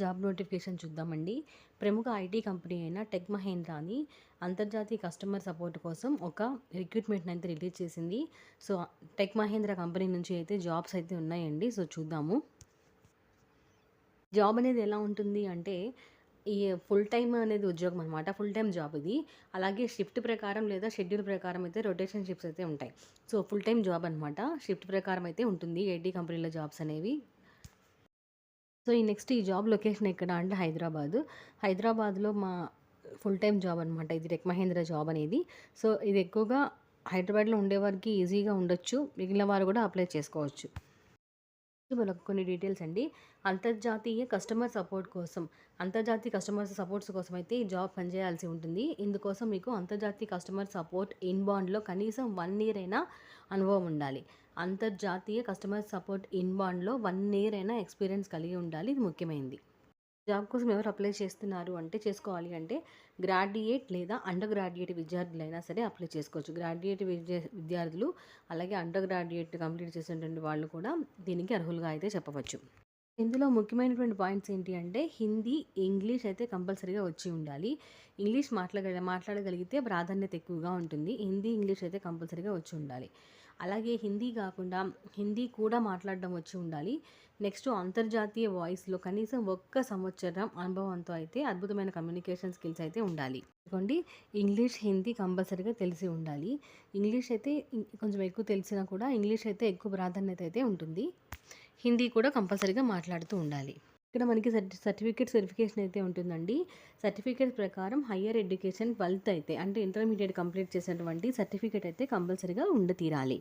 Job notification చూద్దామండి. ప్రముఖ IT company అయిన టెక్ మహేంద్రాని అంతర్జాతీయ కస్టమర్ సపోర్ట్ కోసం ఒక రిక్రూట్మెంట్ అయితే రిలీజ్ చేసింది. సో టెక్ మహేంద్ర కంపెనీ నుంచి అయితే జాబ్స్ అయితే ఉన్నాయండి. సో చూద్దాము. జాబ్ అనేది ఎలా ఉంటుంది అంటే ఈ ఫుల్ టైమ్ అనేది ఉద్యోగం అనమాట ఫుల్ టైం జాబ్ ఇది. అలాగే షిఫ్ట్ ప్రకారం లేదా షెడ్యూల్ ప్రకారం అయితే రొటేషన్ షిఫ్ట్స్ అయితే ఉంటాయి. సో ఫుల్ టైం జాబ్ అనమాట షిఫ్ట్ ప్రకారం అయితే ఉంటుంది. ఐటీ కంపెనీలో జాబ్స్ అనేవి. సో ఈ నెక్స్ట్ ఈ జాబ్ లొకేషన్ ఎక్కడ అంటే హైదరాబాదు. హైదరాబాద్లో మా ఫుల్ టైం జాబ్ అనమాట ఇది టెక్ మహేంద్ర జాబ్ అనేది. సో ఇది ఎక్కువగా హైదరాబాద్లో ఉండేవారికి ఈజీగా ఉండొచ్చు. మిగిలిన వారు కూడా అప్లై చేసుకోవచ్చు. మనకు కొన్ని డీటెయిల్స్ అండి. అంతర్జాతీయ కస్టమర్ సపోర్ట్ కోసం అంతర్జాతీయ కస్టమర్ సపోర్ట్స్ కోసం అయితే ఈ జాబ్ పనిచేయాల్సి ఉంటుంది. ఇందుకోసం మీకు అంతర్జాతీయ కస్టమర్ సపోర్ట్ ఇన్బాండ్లో కనీసం వన్ ఇయర్ అయినా అనుభవం ఉండాలి. అంతర్జాతీయ కస్టమర్ సపోర్ట్ ఇన్బాండ్లో వన్ ఇయర్ అయినా ఎక్స్పీరియన్స్ కలిగి ఉండాలి. ఇది ముఖ్యమైనది. జాబ్ కోసం ఎవరు అప్లై చేస్తున్నారు అంటే చేసుకోవాలి అంటే గ్రాడ్యుయేట్ లేదా అండర్ గ్రాడ్యుయేట్ విద్యార్థులైనా సరే అప్లై చేసుకోవచ్చు. గ్రాడ్యుయేట్ విద్య విద్యార్థులు అలాగే అండర్ గ్రాడ్యుయేట్ కంప్లీట్ చేసినటువంటి వాళ్ళు కూడా దీనికి అర్హులుగా అయితే చెప్పవచ్చు. ఇందులో ముఖ్యమైనటువంటి పాయింట్స్ ఏంటి అంటే హిందీ ఇంగ్లీష్ అయితే కంపల్సరీగా వచ్చి ఉండాలి. ఇంగ్లీష్ మాట్లాడగ మాట్లాడగలిగితే ప్రాధాన్యత ఎక్కువగా ఉంటుంది. హిందీ ఇంగ్లీష్ అయితే కంపల్సరీగా వచ్చి ఉండాలి. అలాగే హిందీ కాకుండా హిందీ కూడా మాట్లాడడం వచ్చి ఉండాలి. నెక్స్ట్ అంతర్జాతీయ వాయిస్లో కనీసం ఒక్క సంవత్సరం అనుభవంతో అయితే అద్భుతమైన కమ్యూనికేషన్ స్కిల్స్ అయితే ఉండాలి. అనుకోండి ఇంగ్లీష్ హిందీ కంపల్సరీగా తెలిసి ఉండాలి. ఇంగ్లీష్ అయితే కొంచెం ఎక్కువ తెలిసినా కూడా ఇంగ్లీష్ అయితే ఎక్కువ ప్రాధాన్యత అయితే ఉంటుంది. హిందీ కూడా కంపల్సరీగా మాట్లాడుతూ ఉండాలి. ఇక్కడ మనకి సర్టిఫికేట్ సర్టిఫికేషన్ అయితే ఉంటుందండి. సర్టిఫికేట్ ప్రకారం హయ్యర్ ఎడ్యుకేషన్ ట్వెల్త్ అయితే అంటే ఇంటర్మీడియట్ కంప్లీట్ చేసినటువంటి సర్టిఫికేట్ అయితే కంపల్సరీగా ఉండ తీరాలి.